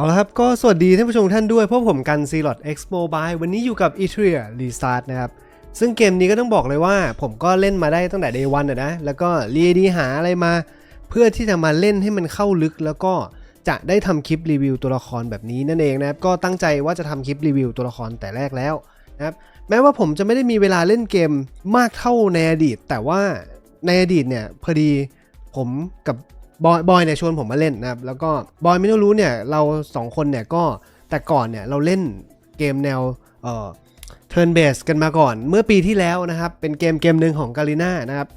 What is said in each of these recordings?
เอาละครับ ก็สวัสดีท่านผู้ชมท่านด้วยพวกผมกัน c ี l o t X Mobile วันนี้อยู่กับ e t r i a Restart นะครับ ซึ่งเกมนี้ก็ต้องบอกเลยว่า ผมก็เล่นมาได้ตั้งแต่ Day 1อะนะ แล้วก็เรียดีหาอะไรมา เพื่อที่จะมาเล่นให้มันเข้าลึก แล้วก็จะได้ทำคลิปรีวิวตัวละครแบบนี้นั่นเองนะครับ ก็ตั้งใจว่าจะทำคลิปรีวิวตัวละครแต่แรกแล้วนะครับ แม้ว่าผมจะไม่ได้มีเวลาเล่นเกมมากเท่าในอดีต แต่ว่าในอดีตเนี่ยพอดีผมกับ บอยบอยเนี่ยชวนผมมาเล่นนะครับแล้วก็บอยไม่ต้องรู้เนี่ยเราสองคนเนี่ยก็แต่ก่อนเนี่ยเราเล่นเกมแนวเอ่อ turn based กันมาก่อนเมื่อปีที่แล้วนะครับ เป็นเกมเกมหนึ่งของกาลิน่านะครับ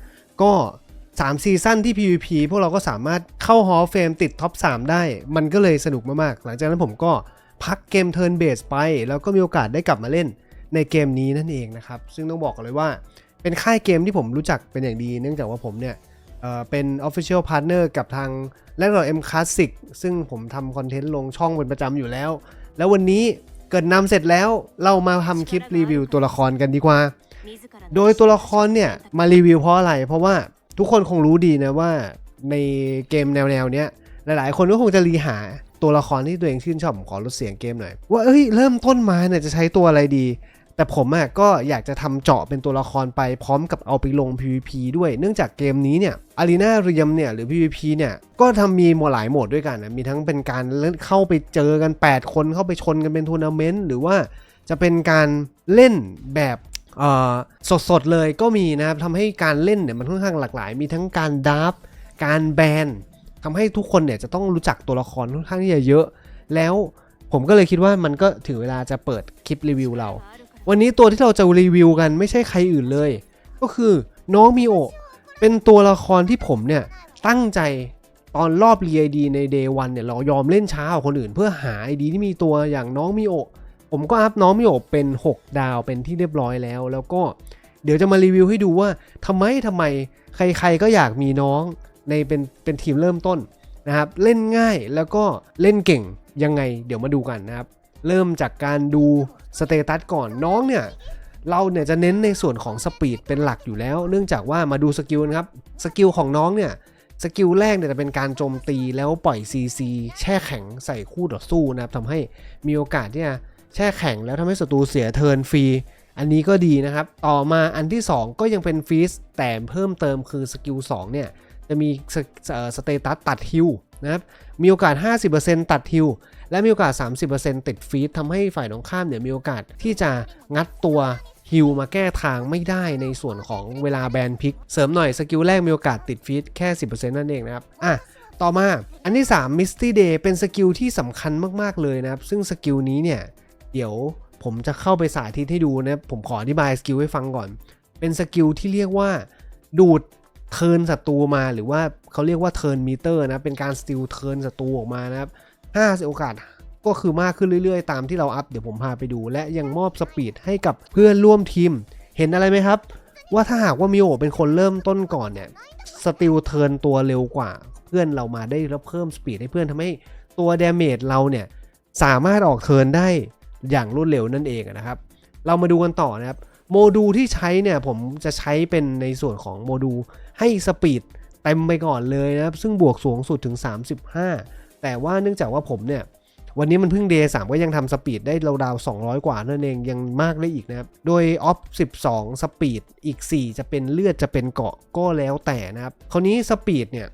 ก็ 3 ซีซั่นที่ PVP พวกเราก็สามารถเข้า Hall of Fame ติดท็อป 3 ได้ มันก็เลยสนุกมากๆ หลังจากนั้นผมก็พักเกม turn based ไป แล้วก็มีโอกาสได้กลับมาเล่นในเกมนี้นั่นเองนะครับ ซึ่งต้องบอกเลยว่าเป็นค่ายเกมที่ผมรู้จักเป็นอย่างดี เนื่องจากว่าผมเนี่ย เอ่อเป็น Official Partner กับทางแลกดอ M Classic ซึ่งผมทำคอนเทนต์ลงช่องเป็นประจำอยู่แล้ว แล้ววันนี้เกิดนำเสร็จแล้วเรามาทำคลิปรีวิวตัวละครกันดีกว่า โดยตัวละครเนี่ยมารีวิวเพราะอะไร เพราะว่าทุกคนคงรู้ดีนะว่าในเกมแนวแนวๆเนี้ยหลายๆ คนก็คงจะรีหาตัวละครที่ตัวเองชื่นชอบผมขอลดเสียงเกมหน่อยว่าเอ้ยเริ่มต้นมาเนี่ยจะใช้ตัวอะไรดี แต่ผมอะก็อยากจะทำเจาะเป็นตัวละครไปพร้อมกับเอาไปลง PVP ด้วย เนื่องจากเกมนี้เนี่ยอารีนาเรียมเนี่ยหรือ PVP เนี่ยก็ทำมีหมดหลายโหมดด้วยกันนะมีทั้งเป็นการเล่นเข้าไปเจอกัน 8 คนเข้าไปชนกันเป็นทัวร์นาเมนต์หรือว่าจะเป็นการเล่นแบบสดๆเลยก็มีนะครับทำให้การเล่นเนี่ยมันค่อนข้างหลากหลาย มีทั้งการดับการแบนทำให้ทุกคนเนี่ยจะต้องรู้จักตัวละครค่อนข้างที่จะเยอะ แล้วผมก็เลยคิดว่ามันก็ถึงเวลาจะเปิดคลิปรีวิวเรา วันนี้ตัวที่เราจะรีวิวกันไม่ใช่ใครอื่นเลย ก็คือน้องมิโอเป็นตัวละครที่ผมเนี่ยตั้งใจตอนรอบเรียดีใน Day 1เนี่ยเรายอมเล่นช้ากว่าคนอื่น เพื่อหาไอดีที่มีตัวอย่างน้องมิโอผมก็อัพน้องมิโอเป็น 6 ดาวเป็นที่เรียบร้อยแล้ว แล้วก็เดี๋ยวจะมารีวิวให้ดูว่าทำไมทำไมใครๆก็อยากมีน้องในเป็นเป็นทีมเริ่มต้นนะครับ เล่นง่ายแล้วก็เล่นเก่งยังไง เดี๋ยวมาดูกันนะครับ เริ่มจากการดูสเตตัสก่อนน้องเนี่ยเราเนี่ยจะเน้นในส่วนของสปีดเป็นหลักอยู่แล้ว เนื่องจากว่ามาดูสกิลนะครับสกิลของน้องเนี่ยสกิลแรกเนี่ยจะเป็นการโจมตีแล้วปล่อย CC แช่แข็งใส่คู่ต่อสู้นะครับทำให้มีโอกาสที่จะแช่แข็งแล้วทำให้ศัตรูเสียเทิร์นฟรีอันนี้ก็ดีนะครับ ต่อมาอันที่ 2 ก็ยังเป็นฟีสแต่เพิ่มเติมคือสกิล2เนี่ยจะมีสเตตัสตัดฮิล นะครับมีโอกาส 50%ตัดฮิลและมีโอกาส 30%ติดฟีดทำให้ฝ่ายตรงข้ามเนี่ยมีโอกาสที่จะงัดตัวฮิลมาแก้ทางไม่ได้ในส่วนของเวลาแบนพิก เสริมหน่อยสกิลแรกมีโอกาสติดฟีดแค่ 10%นั่นเองนะครับอะต่อมาอันที่ 3 Misty Day เป็นสกิลที่สำคัญมากๆเลยนะครับ ซึ่งสกิลนี้เนี่ย เดี๋ยวผมจะเข้าไปสาธิตให้ดูนะผมขออธิบายสกิลให้ฟังก่อน เป็นสกิลที่เรียกว่า ดูด เทิร์นศัตรูมาหรือว่าเขาเรียกว่าเทิร์นมิเตอร์นะเป็นการสติลเทิร์นศัตรูออกมานะครับห้าโอกาสก็คือมากขึ้นเรื่อยๆ ตามที่เราอัพเดี๋ยวผมพาไปดู และยังมอบสปีดให้กับเพื่อนร่วมทีม เห็นอะไรไหมครับ ว่าถ้าหากว่ามิโอเป็นคนเริ่มต้นก่อนเนี่ยสติลเทิร์นตัวเร็วกว่า เพื่อนเรามาได้แล้วเพิ่มสปีดให้เพื่อนทำให้ตัวเดาเมจเราเนี่ยสามารถออกเทิร์นได้อย่างรวดเร็วนั่นเองนะครับ เรามาดูกันต่อนะครับโมดูลที่ใช้เนี่ยผมจะใช้เป็นในส่วนของโมดูล ให้สปีดเต็มไปก่อนเลยนะครับ ซึ่งบวกสูงสุดถึง 35 แต่ว่าเนื่องจากว่าผมเนี่ยวันนี้มันเพิ่ง Day 3ก็ยังทำสปีดได้ราวๆ200 กว่านั่นเองยังมากได้อีกนะครับ โดยออฟ 12 สปีดอีก 4 จะเป็นเลือดจะเป็นเกาะก็แล้วแต่นะครับ คราวนี้สปีดเนี่ย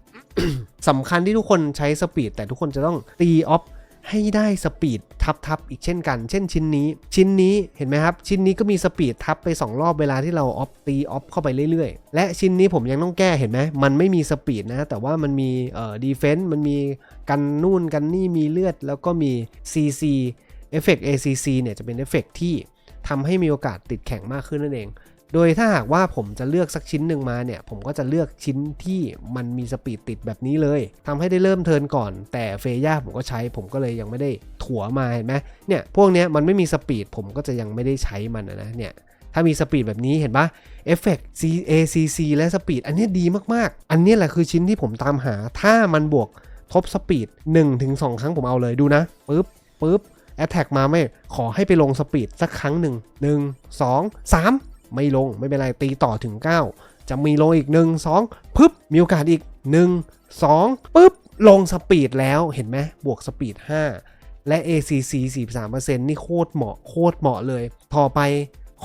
สำคัญที่ทุกคนใช้สปีดแต่ทุกคนจะต้องตีออฟ ให้ได้สปีดทับทับอีกเช่นกัน เช่นชิ้นนี้ ชิ้นนี้เห็นไหมครับ ชิ้นนี้ก็มีสปีดทับไป 2 รอบเวลาที่เราออฟตีออฟเข้าไปเรื่อยๆ และชิ้นนี้ผมยังต้องแก้เห็นไหมมันไม่มีสปีดนะ แต่ว่ามันมีเอ่อดีเฟนต์มันมีกันนู่นกันนี่มีเลือด แล้วก็มี CC เอฟเฟกต์ ACC เนี่ยจะเป็นเอฟเฟกต์ที่ทำให้มีโอกาสติดแข็งมากขึ้นนั่นเอง โดยถ้าหากว่าผมจะเลือกสักชิ้นหนึ่งมาเนี่ย ผมก็จะเลือกชิ้นที่มันมีสปีดติดแบบนี้เลยทำให้ได้เริ่มเทิร์นก่อน แต่เฟย่าผมก็ใช้ผมก็เลยยังไม่ได้ถัวมาเห็นไหมเนี่ยพวกเนี้ยมันไม่มีสปีดผมก็จะยังไม่ได้ใช้มันนะเนี่ยถ้ามีสปีดแบบนี้เห็นปะเอฟเฟกต์ CACC และสปีดอันนี้ดีมากๆ อันนี้แหละคือชิ้นที่ผมตามหา ถ้ามันบวกทบสปีด1-2 ครั้งผมเอาเลยดูนะปึ๊บปึ๊บแอตแทกมาไม่ขอให้ไปลงสปีดสักครั้งหนึ่งหนึ่ง ไม่ลงไม่เป็นไรตีต่อถึง 9 จะมีลงอีก 1 2ปึ๊บมีโอกาสอีก 1 2ปึ๊บลงสปีดแล้วเห็นไหมบวกสปีด 5 และ ACC 43%นี่โคตรเหมาะโคตรเหมาะเลย ต่อไป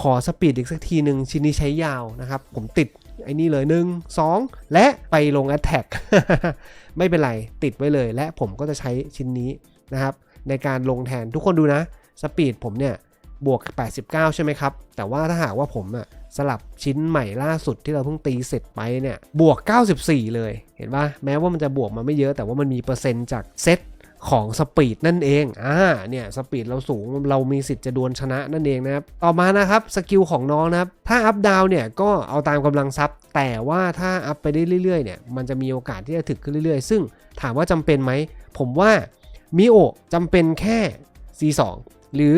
ขอสปีดอีกสักทีหนึ่งชิ้นนี้ใช้ยาวนะครับ ผมติดไอ้นี่เลย 1 2 และไปลง Attack ไม่เป็นไร ติดไว้เลย และผมก็จะใช้ชิ้นนี้นะครับ ในการลงแทนทุกคนดูนะ สปีดผมเนี่ย บวก 89 ใช่ไหมครับ แต่ว่าถ้าหากว่าผมอะสลับชิ้นใหม่ล่าสุดที่เราเพิ่งตีเสร็จไปเนี่ยบวก 94 เลยเห็นปะแม้ว่ามันจะบวกมาไม่เยอะแต่ว่ามันมีเปอร์เซ็นต์จากเซตของสปีดนั่นเอง อ่า เนี่ยสปีดเราสูงเรามีสิทธิ์จะดวลชนะนั่นเองนะครับ ต่อมานะครับสกิลของน้องนะครับ ถ้าอัพดาวเนี่ยก็เอาตามกำลังทรัพย์ แต่ว่าถ้าอัพไปได้เรื่อยๆเนี่ยมันจะมีโอกาสที่จะถึกขึ้นเรื่อยๆ ซึ่งถามว่าจำเป็นไหม ผมว่ามิโอะจำเป็นแค่ C2 หรือ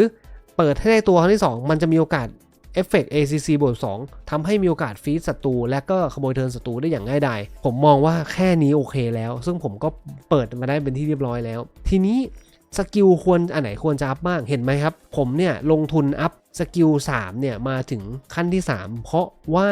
เปิดให้ได้ตัวครั้งที่ 2 มันจะมีโอกาสเอฟเฟกต์ ACC บวก2ทำให้มีโอกาสฟีดศัตรูและก็ขโมยเทิร์นศัตรูได้อย่างง่ายดาย ผมมองว่าแค่นี้โอเคแล้ว ซึ่งผมก็เปิดมาได้เป็นที่เรียบร้อยแล้ว ทีนี้สกิลควรอันไหนควรจะอัพบ้างเห็นไหมครับ ผมเนี่ยลงทุนอัพสกิล3เนี่ยมาถึงขั้นที่ 3 เพราะว่า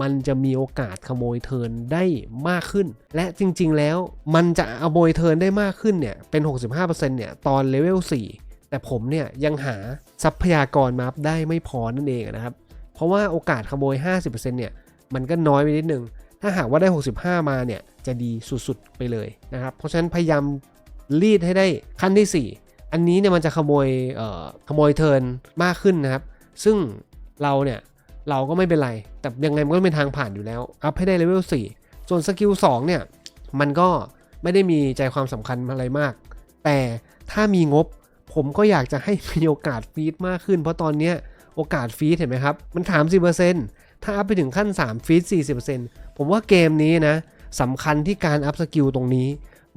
มันจะมีโอกาสขโมยเทิร์นได้มากขึ้น และจริงๆแล้วมันจะขโมยเทิร์นได้มากขึ้นเนี่ยเป็น 65%เนี่ยตอนเลเวล4 แต่ผมเนี่ยยังหาทรัพยากรมาพได้ไม่พอนั่นเองนะครับ เพราะว่าโอกาสขโมย 50%เนี่ยมันก็น้อยไปนิดนึง ถ้าหากว่าได้ 65 มาเนี่ยจะดีสุดๆไปเลยนะครับ เพราะฉะนั้นพยายามรีดให้ได้ขั้นที่ 4 อันนี้เนี่ยมันจะขโมยเอ่อขโมยเทิร์นมากขึ้นนะครับ ซึ่งเราเนี่ยเราก็ไม่เป็นไร แต่ยังไงมันก็เป็นทางผ่านอยู่แล้ว อัพให้ได้เลเวล 4 ส่วนสกิล 2 เนี่ย มันก็ไม่ได้มีใจความสำคัญอะไรมาก แต่ถ้ามีงบ ผมก็อยากจะให้มีโอกาสฟีดมากขึ้น เพราะตอนเนี้ยโอกาสฟีดเห็นไหมครับ มันถาม10%ถ้าอัพไปถึงขั้น 3 ฟีด 40%ผมว่าเกมนี้นะสำคัญที่การอัพสกิลตรงนี้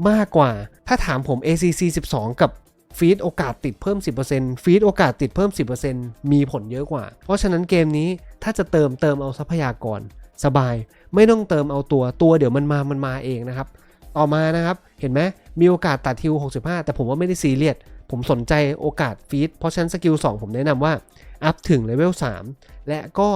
มากกว่า ถ้าถามผม ACC 12 กับฟีดโอกาสติดเพิ่ม 10%ฟีดโอกาสติดเพิ่ม 10%มีผลเยอะกว่า เพราะฉะนั้นเกมนี้ถ้าจะเติมเติมเอาทรัพยากร สบาย ไม่ต้องเติมเอาตัวตัวเดี๋ยวมันมามันมาเองนะครับ ต่อมานะครับ เห็นไหมมีโอกาสตัดทิว 65 แต่ผมว่าไม่ได้ซีเรียส ผมสนใจโอกาสฟีดเพราะฉะนั้นสกิล2ผมแนะนำว่า อัพถึงเลเวล3และก็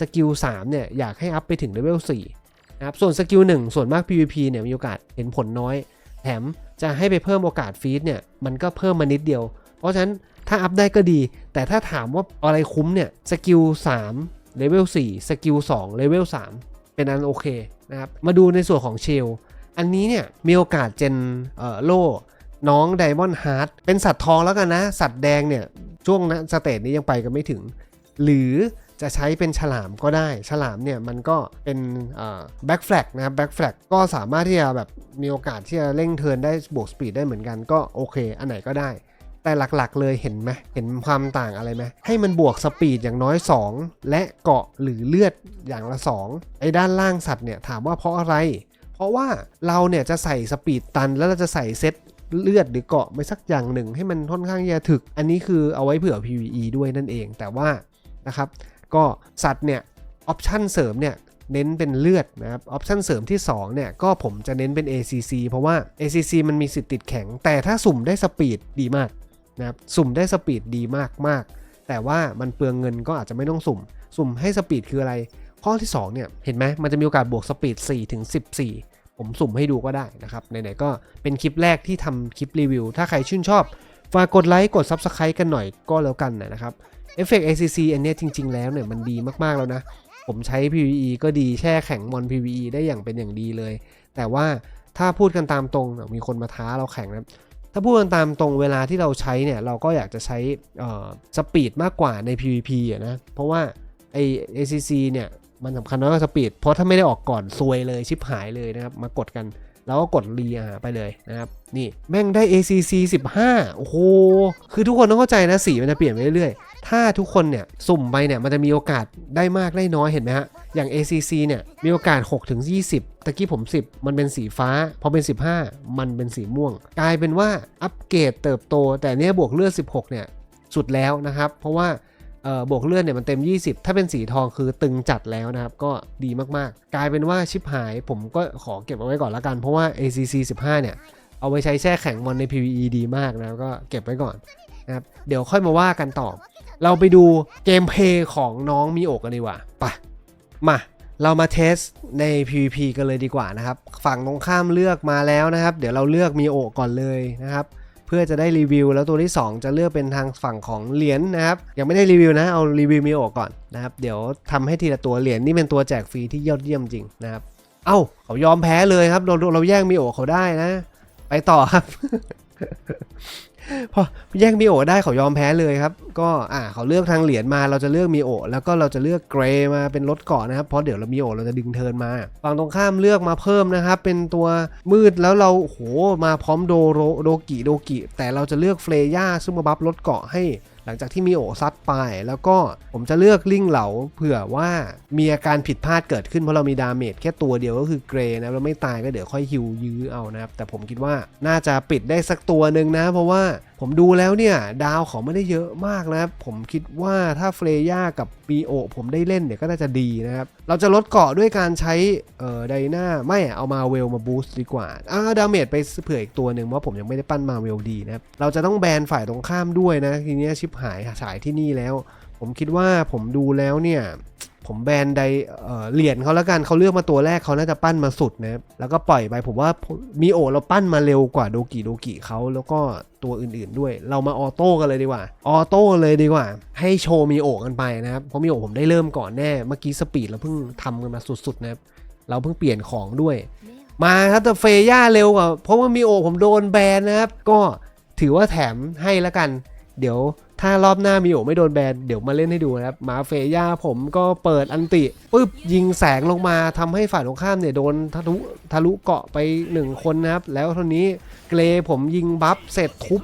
สกิล3เนี่ยอยากให้อัพไปถึงเลเวล4นะครับส่วนสกิล1ส่วนมาก PVP เนี่ยมีโอกาสเห็นผลน้อย แถมจะให้ไปเพิ่มโอกาสฟีดเนี่ยมันก็เพิ่มมานิดเดียว เพราะฉะนั้นถ้าอัพได้ก็ดี แต่ถ้าถามว่าอะไรคุ้มเนี่ยสกิล3เลเวล4สกิล2เลเวล3เป็นอันโอเคนะครับมาดูในส่วนของเชลอันนี้เนี่ยมีโอกาสเจนเอ่อโล่ น้องไดมอนด์ฮาร์ดเป็นสัตว์ทองแล้วกันนะ สัตว์แดงเนี่ย ช่วงนะสเตจนี้ยังไปกันไม่ถึง หรือจะใช้เป็นฉลามก็ได้ ฉลามเนี่ยมันก็เป็นแบ็กแฟลกนะครับแบ็กแฟลกก็สามารถที่จะแบบมีโอกาสที่จะเร่งเทินได้บวกสปีดได้เหมือนกันก็โอเค อันไหนก็ได้ แต่หลักๆเลยเห็นไหมเห็นความต่างอะไรไหมให้มันบวกสปีดอย่างน้อย 2 และเกาะหรือเลือดอย่างละ 2 ไอ้ด้านล่างสัตว์เนี่ยถามว่าเพราะอะไร เพราะว่าเราเนี่ยจะใส่สปีดตันแล้วเราจะใส่เซต เลือดหรือเกาะไปสักอย่างหนึ่ง ให้มันค่อนข้างจะถึก อันนี้คือเอาไว้เผื่อ PVE ด้วยนั่นเอง แต่ว่านะครับก็สัตว์เนี่ยออปชันเสริมเนี่ยเน้นเป็นเลือดนะครับออปชันเสริมที่2เนี่ยก็ผมจะเน้นเป็น ACC เพราะว่า ACC มันมีสิทธิ์ติดแข็ง แต่ถ้าสุ่มได้สปีดดีมากนะครับสุ่มได้สปีดดีมากมากแต่ว่ามันเปลืองเงินก็อาจจะไม่ต้องสุ่ม สุ่มให้สปีดคืออะไร ข้อที่2เนี่ยเห็นไหมมันจะมีโอกาสบวกสปีด4ถึง14 ผมสุ่มให้ดูก็ได้นะครับไหนๆก็เป็นคลิปแรกที่ทำคลิปรีวิว ถ้าใครชื่นชอบฝากกดไลค์กด Subscribe กันหน่อยก็แล้วกันนะครับเอฟเฟกต์ ACC อันเนี้ยจริง ๆ แล้วเนี่ยมันดีมากๆแล้วนะ ผมใช้ PVE ก็ดีแช่แข็งมอน PVE ได้อย่างเป็นอย่างดีเลย แต่ว่าถ้าพูดกันตามตรงมีคนมาท้าเราแข่งนะถ้าพูดกันตามตรงเวลาที่เราใช้เนี่ยเราก็อยากจะใช้สปีดมากกว่าใน PVP ะนะเพราะว่าไอ ACC เนี่ย มันสำคัญน้อยกสปีด เพราะถ้าไม่ได้ออกก่อนซวยเลยชิบหายเลยนะครับ มากดกัน แล้วก็กดรีอาไปเลยนะครับ นี่แม่งได้ ACC 15 โอ้โห คือทุกคนต้องเข้าใจนะสีมันจะเปลี่ยนไปเรื่อยๆ ถ้าทุกคนเนี่ย สุ่มไปเนี่ย มันจะมีโอกาสได้มากได้น้อยเห็นไหมฮะ อย่าง ACC เนี่ย มีโอกาส 6 ถึง 20 ตะกี้ผม 10 มันเป็นสีฟ้า พอเป็น 15 มันเป็นสีม่วง กลายเป็นว่าอัปเกรดเติบโต แต่เนี้ยบวกเลือด 16 เนี่ย สุดแล้วนะครับ เพราะว่า บวกเลือดเนี่ยมันเต็ม 20 ถ้าเป็นสีทองคือตึงจัดแล้วนะครับ ก็ดีมากๆ กลายเป็นว่าชิปหายผมก็ขอเก็บเอาไว้ก่อนละกันเพราะว่า ACC 15 เนี่ย เอาไว้ใช้แช่แข็งมอนใน PVE ดีมากนะก็เก็บไว้ก่อนนะครับเดี๋ยวค่อยมาว่ากันต่อ เราไปดูเกมเพย์ของน้องมีโอกกันดีกว่าไปมาเรามาเทสใน PVP กันเลยดีกว่านะครับ ฝั่งตรงข้ามเลือกมาแล้วนะครับ เดี๋ยวเราเลือกมีโอก่อนเลยนะครับ เพื่อจะได้รีวิว แล้วตัวที่ 2 จะเลือกเป็นทางฝั่งของเหรียญนะครับยังไม่ได้รีวิวนะเอารีวิวมีโอก่อนนะครับเดี๋ยวทำให้ทีละตัวเหรียญนี่เป็นตัวแจกฟรีที่ยอดเยี่ยมจริงนะครับเอ้าเขายอมแพ้เลยครับเราเราแย่งมีโอเขาได้นะ ไปต่อครับ พอแย่งมีโอได้เขายอมแพ้เลยครับ ก็อ่าเขาเลือกทางเหรียญมาเราจะเลือกมีโอแล้วก็เราจะเลือกเกรมาเป็นรถเกาะนะครับเพราะเดี๋ยวเรามีโอเราจะดึงเทินมาฝั่งตรงข้ามเลือกมาเพิ่มนะครับ เป็นตัวมืดแล้วเราโหมาพร้อมโดโรโดกิโดกิแต่เราจะเลือกเฟรย่าซึ่งมาบัฟรถเกาะให้ หลังจากที่มีโอซัดไป แล้วก็ผมจะเลือกลิงเหลาเผื่อว่ามีอาการผิดพลาดเกิดขึ้นเพราะเรามีดาเมจแค่ตัวเดียวก็คือเกรย์นะเราไม่ตายก็เดี๋ยวค่อยฮิวยื้อเอานะครับแต่ผมคิดว่าน่าจะปิดได้สักตัวหนึ่งนะ เพราะว่าผมดูแล้วเนี่ยดาวเขาไม่ได้เยอะมากนะครับ ผมคิดว่าถ้าเฟรย่ากับบีโอผมได้เล่นเนี่ยก็น่าจะดีนะครับ เราจะลดเกาะด้วยการใช้เอ่อไดนาไม่เอามาเวลมาบูสต์ดีกว่าอ่าดาเมจไปเผื่ออีกตัวหนึ่งเพราะผมยังไม่ได้ปั้นมาเวลดีนะครับ เราจะต้องแบนฝ่ายตรงข้ามด้วยนะ ทีนี้ชิปหายฉายที่นี่แล้ว ผมคิดว่าผมดูแล้วเนี่ย ผมแบนไดเอ่อเหรียญเขาแล้วกันเขาเลือกมาตัวแรกเขาน่าจะปั้นมาสุดนะแล้วก็ปล่อยไปผมว่ามีโอเราปั้นมาเร็วกว่าโดกิโดกิเขาแล้วก็ตัวอื่นๆด้วย เรามาออโต้กันเลยดีกว่า ออโต้เลยดีกว่า ให้โชว์มีโอกันไปนะครับ เพราะมีโอผมได้เริ่มก่อนแน่ เมื่อกี้สปีดเราเพิ่งทำกันมาสุดๆนะครับ เราเพิ่งเปลี่ยนของด้วย มาครับแต่เฟย่าเร็วกว่าเพราะว่ามีโอผมโดนแบนนะครับ ก็ถือว่าแถมให้แล้วกัน เดี๋ยว ถ้ารอบหน้ามีโอไม่โดนแบนเดี๋ยวมาเล่นให้ดูนะครับหมาเฟย่าผมก็เปิดอันติปุ๊บยิงแสงลงมาทำให้ฝ่ายตรงข้ามเนี่ยโดนทะลุทะลุเกาะไปหนึ่งคนนะครับ แล้วเท่านี้เกรผมยิงบัฟเสร็จทุบ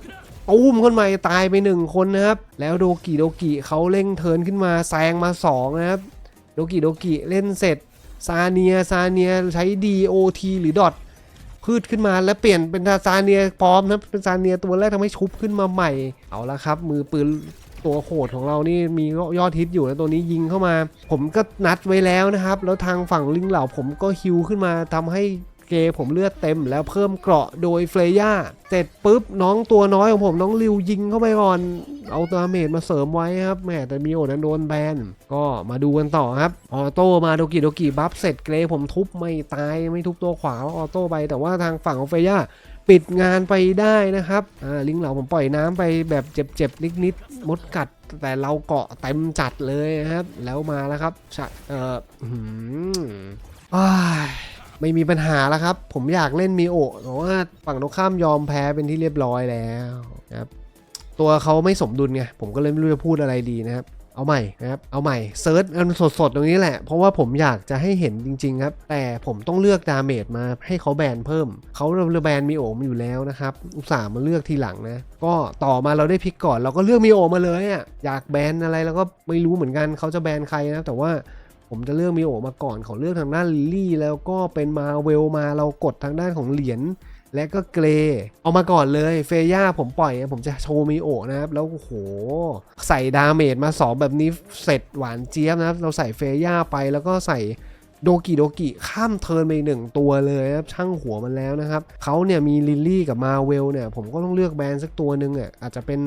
ตุ้มขึ้นมาตายไปหนึ่งคนนะครับ แล้วโดกิโดกิเขาเร่งเทินขึ้นมาแซงมาสองนะครับ โดกิโดกิเล่นเสร็จซาเนียซาเนียใช้ DOT หรือดอท พืชขึ้นมาแล้วเปลี่ยนเป็นซาเนียพร้อมนะเป็นซาเนียตัวแรกทำให้ชุบขึ้นมาใหม่ เอาละครับ มือปืนตัวโหดของเรานี่มียอดฮิตอยู่นะตัวนี้ยิงเข้ามา ผมก็นัดไว้แล้วนะครับ แล้วทางฝั่งลิงเหล่าผมก็ฮิวขึ้นมาทำให้ เกผมเลือดเต็มแล้วเพิ่มเกราะโดยเฟรย่าเสร็จปุ๊บน้องตัวน้อยของผมน้องริวยิงเข้าไปก่อน เอาดาเมจมาเสริมไว้ครับแหมแต่มีโอนั้นโดนแบนก็มาดูกันต่อครับออโต้มาโดกิโดกิบัฟเสร็จเกรผมทุบไม่ตายไม่ทุบตัวขวาออโต้ไปแต่ว่าทางฝั่งของเฟย่าปิดงานไปได้นะครับอ่าลิงเหล่าผมปล่อยน้ำไปแบบเจ็บๆนิดๆมดกัดแต่เราเกาะเต็มจัดเลยครับ แล้วมาแล้วครับชะเอ่ออื้อหือ ไม่มีปัญหาแล้วครับ ผมอยากเล่นมีโอแต่ว่าฝั่งตรงข้ามยอมแพ้เป็นที่เรียบร้อยแล้วนะครับ ตัวเขาไม่สมดุลไง ผมก็เลยไม่รู้จะพูดอะไรดีนะครับ เอาใหม่นะครับ เอาใหม่เซิร์ชกันสดๆ ตรงนี้แหละ เพราะว่าผมอยากจะให้เห็นจริง ๆ ครับ แต่ผมต้องเลือกดาเมจมาให้เขาแบนเพิ่ม เขาเราแบนมีโอมาอยู่แล้วนะครับ อุตส่าห์มาเลือกทีหลังนะ ก็ต่อมาเราได้พิกก่อน เราก็เลือกมีโอมาเลยอะ อยากแบนอะไรเราก็ไม่รู้เหมือนกัน เขาจะแบนใครนะ แต่ว่า ผมจะเลือกมีโอมาก่อนเขาเลือกทางด้านลิลลี่ แล้วก็เป็นมาเวลมาเรากดทางด้านของเหรียญและก็เกรเอามาก่อนเลยเฟย่าผมปล่อย ผมจะโชว์มีโอนะครับ แล้วโห ใส่ดาเมจมาสองแบบนี้เสร็จหวานเจี๊ยบนะครับ เราใส่เฟย่าไปแล้วก็ใส่โดกิโดกิข้ามเทิร์นไปหนึ่งตัวเลยครับช่างหัวมันแล้วนะครับเขาเนี่ยมีลิลลี่กับมาเวลเนี่ย ผมก็ต้องเลือกแบรนด์สักตัวหนึ่งอะอาจจะเป็น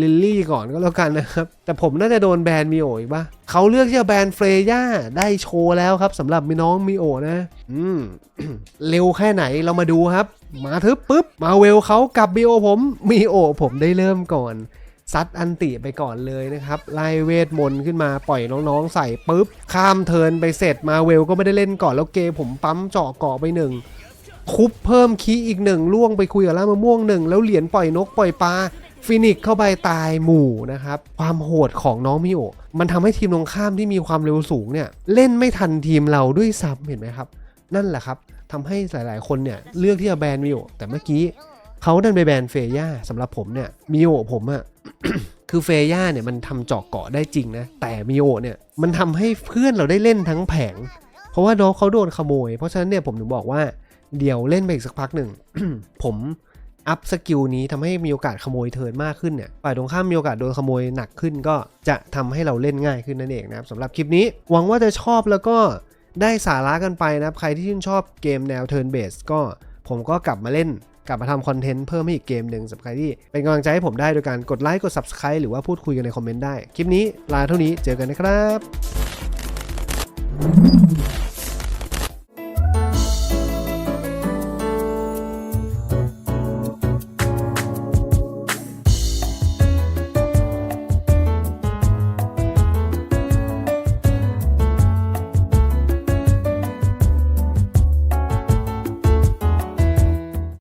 ลิลลี่ก่อนก็แล้วกันนะครับ แต่ผมน่าจะโดนแบนมิโออีกปะเขาเลือกที่จะแบนเฟรย่าได้โชว์แล้วครับสำหรับมีน้องมิโอนะ อืม เร็วแค่ไหนเรามาดูครับ มาทึบปุ๊บ มาเวลเขากับมิโอผมมิโอผมได้เริ่มก่อนซัดอันติไปก่อนเลยนะครับไล่เวทมนต์ขึ้นมาปล่อยน้องๆใส่ปุ๊บ ข้ามเทินไปเสร็จมาเวลก็ไม่ได้เล่นก่อนแล้วเกผมปั๊มเจาะเกาะไปหนึ่งทุบเพิ่มคีอีกหนึ่งล่วงไปคุยกับล่ามะม่วงหนึ่งแล้วเหรียญปล่อยนกปล่อยปลา ฟินิกเข้าไปตายหมู่นะครับ ความโหดของน้องมิโอมันทำให้ทีมตรงข้ามที่มีความเร็วสูงเนี่ยเล่นไม่ทันทีมเราด้วยซ้ำเห็นไหมครับ นั่นแหละครับทำให้หลายๆ คนเนี่ยเลือกที่จะแบนมิโอแต่เมื่อกี้เขาดันไปแบนเฟย่าสำหรับผมเนี่ยมิโอผมอะคือเฟย่าเนี่ยมันทำเจาะเกาะได้จริงนะ แต่มิโอเนี่ยมันทำให้เพื่อนเราได้เล่นทั้งแผง เพราะว่าน้องเขาโดนขโมย เพราะฉะนั้นเนี่ยผมถึงบอกว่าเดี๋ยวเล่นไปอีกสักพักหนึ่งผม อัพสกิลนี้ทำให้มีโอกาสขโมยเทิร์นมากขึ้นเนี่ยฝ่ายตรงข้ามมีโอกาสโดนขโมยหนักขึ้น ก็จะทำให้เราเล่นง่ายขึ้นนั่นเองนะครับสำหรับคลิปนี้หวังว่าจะชอบแล้วก็ได้สาระกันไปนะครับ ใครที่ชื่นชอบเกมแนว Turn Based ก็ผมก็กลับมาเล่นกลับมาทำคอนเทนต์เพิ่มให้อีกเกมหนึ่งสำหรับใครที่เป็นกำลังใจให้ผมได้โดยการกดไลค์กด Subscribe หรือว่าพูดคุยกันในคอมเมนต์ได้ คลิปนี้ลาเท่านี้เจอกันนะครับ